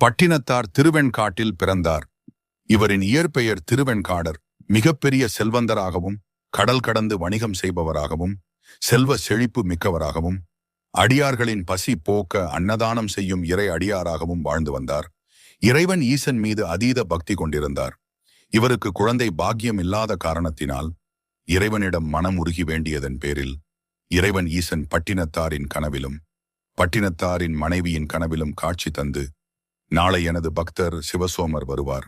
பட்டினத்தார் திருவெண்காட்டில் பிறந்தார். இவரின் இயற்பெயர் திருவெண்காடர். மிகப்பெரிய செல்வந்தராகவும் கடல் கடந்து வணிகம் செய்பவராகவும் செல்வ செழிப்பு மிக்கவராகவும் அடியார்களின் பசி போக்க அன்னதானம் செய்யும் இறை அடியாராகவும் வாழ்ந்து வந்தார். இறைவன் ஈசன் மீது அதீத பக்தி கொண்டிருந்தார். இவருக்கு குழந்தை பாக்கியம் இல்லாத காரணத்தினால் இறைவனிடம் மனம் உருகி வேண்டியதன் பேரில் இறைவன் ஈசன் பட்டினத்தாரின் கனவிலும் பட்டினத்தாரின் மனைவியின் கனவிலும் காட்சி தந்து நாளை எனது பக்தர் சிவசோமர் வருவார்.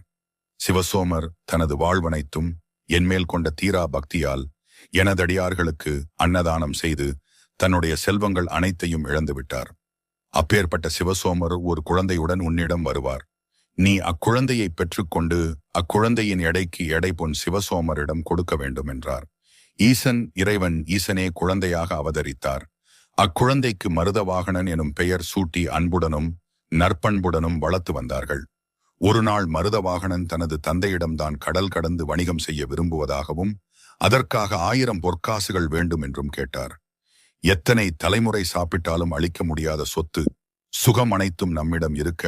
சிவசோமர் தனது வாழ்வனைத்தும் என்மேல் கொண்ட தீரா பக்தியால் எனதடியார்களுக்கு அன்னதானம் செய்து தன்னுடைய செல்வங்கள் அனைத்தையும் இழந்துவிட்டார். அப்பேற்பட்ட சிவசோமர் ஒரு குழந்தையுடன் உன்னிடம் வருவார். நீ அக்குழந்தையை பெற்றுக்கொண்டு அக்குழந்தையின் எடைக்கு எடை பொன் சிவசோமரிடம் கொடுக்க வேண்டும் என்றார் ஈசன் இறைவன் ஈசனே குழந்தையாக அவதரித்தார். அக்குழந்தைக்கு மருத வாகனன் எனும் பெயர் சூட்டி அன்புடனும் நற்பண்புடனும் வளர்த்து வந்தார்கள். ஒரு நாள் மருதவாகனன் தனது தந்தையிடம்தான் கடல் கடந்து வணிகம் செய்ய விரும்புவதாகவும் அதற்காக ஆயிரம் பொற்காசுகள் வேண்டும் என்றும் கேட்டார். எத்தனை தலைமுறை சாப்பிட்டாலும் அளிக்க முடியாத சொத்து சுகம் அனைத்தும் நம்மிடம் இருக்க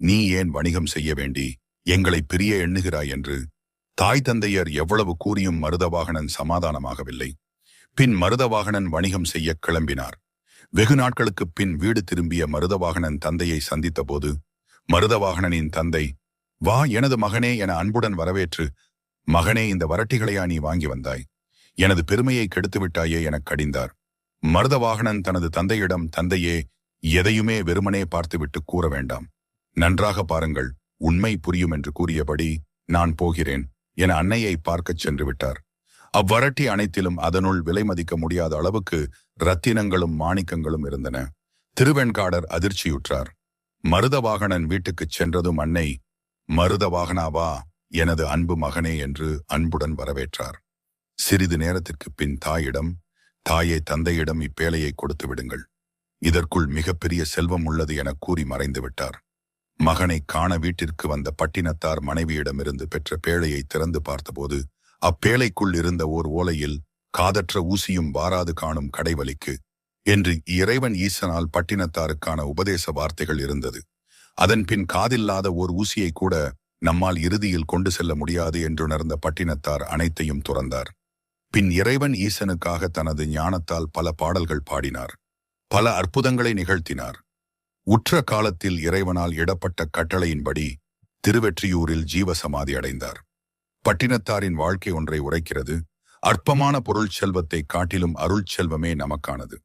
நீ ஏன் வணிகம் செய்ய வேண்டி எங்களை பிரிய எண்ணுகிறாய் என்று தாய் தந்தையர் எவ்வளவு கூறியும் மருதவாகனன் சமாதானமாகவில்லை. பின் மருதவாகனன் வணிகம் செய்ய கிளம்பினார். வெகு நாட்களுக்குப் பின் வீடு திரும்பிய மருதவாகனன் தந்தையை சந்தித்தபோது மருதவாகனனின் தந்தை வா எனது மகனே என அன்புடன் வரவேற்று மகனே இந்த வரட்டிகளையா நீ வாங்கி வந்தாய்? எனது பெருமையை கெடுத்து விட்டாயே எனக் கடிந்தார். மருதவாகனன் தனது தந்தையிடம் தந்தையே எதையுமே வெறுமனே பார்த்துவிட்டு கூற வேண்டாம். நன்றாக பாருங்கள் உண்மை புரியும் என்று கூறியபடி நான் போகிறேன் என அன்னையை பார்க்கச் சென்று விட்டார். அவ்வரட்டி அனைத்திலும் அதனுள் விலை மதிக்க முடியாத அளவுக்கு ரத்தினங்களும் மாணிக்கங்களும் இருந்தன. திருவெண்காடர் அதிர்ச்சியுற்றார். மருதவாகனன் வீட்டுக்குச் சென்றதும் அன்னை மருதவாகனாவா எனது அன்பு மகனே என்று அன்புடன் வரவேற்றார். சிறிது நேரத்திற்கு பின் தாயிடம் தாயை தந்தையிடம் இப்பேழையை கொடுத்து விடுங்கள். இதற்குள் மிகப்பெரிய செல்வம் உள்ளது என கூறி மறைந்து விட்டார். மகனை காண வீட்டிற்கு வந்த பட்டினத்தார் மனைவியிடமிருந்து பெற்ற பேழையை திறந்து பார்த்தபோது அப்பேழைக்குள் இருந்த ஓர் ஓலையில் காதற்ற ஊசியும் வாராது காணும் கடைவலிக்கு என்று இறைவன் ஈசனால் பட்டினத்தாருக்கான உபதேச வார்த்தைகள் இருந்தது. அதன் பின் காதில்லாத ஓர் ஊசியை கூட நம்மால் இறுதியில் கொண்டு செல்ல முடியாது என்றுணர்ந்த பட்டினத்தார் அனைத்தையும் துறந்தார். பின் இறைவன் ஈசனுக்காக தனது ஞானத்தால் பல பாடல்கள் பாடினார். பல அற்புதங்களை நிகழ்த்தினார். உற்ற காலத்தில் இறைவனால் இடப்பட்ட கட்டளையின்படி திருவெற்றியூரில் ஜீவசமாதி அடைந்தார். பட்டினத்தாரின் வாழ்க்கை ஒன்றை உரைக்கிறது. அற்பமான பொருள் செல்வத்தை காட்டிலும் அருள் செல்வமே நமக்கானது.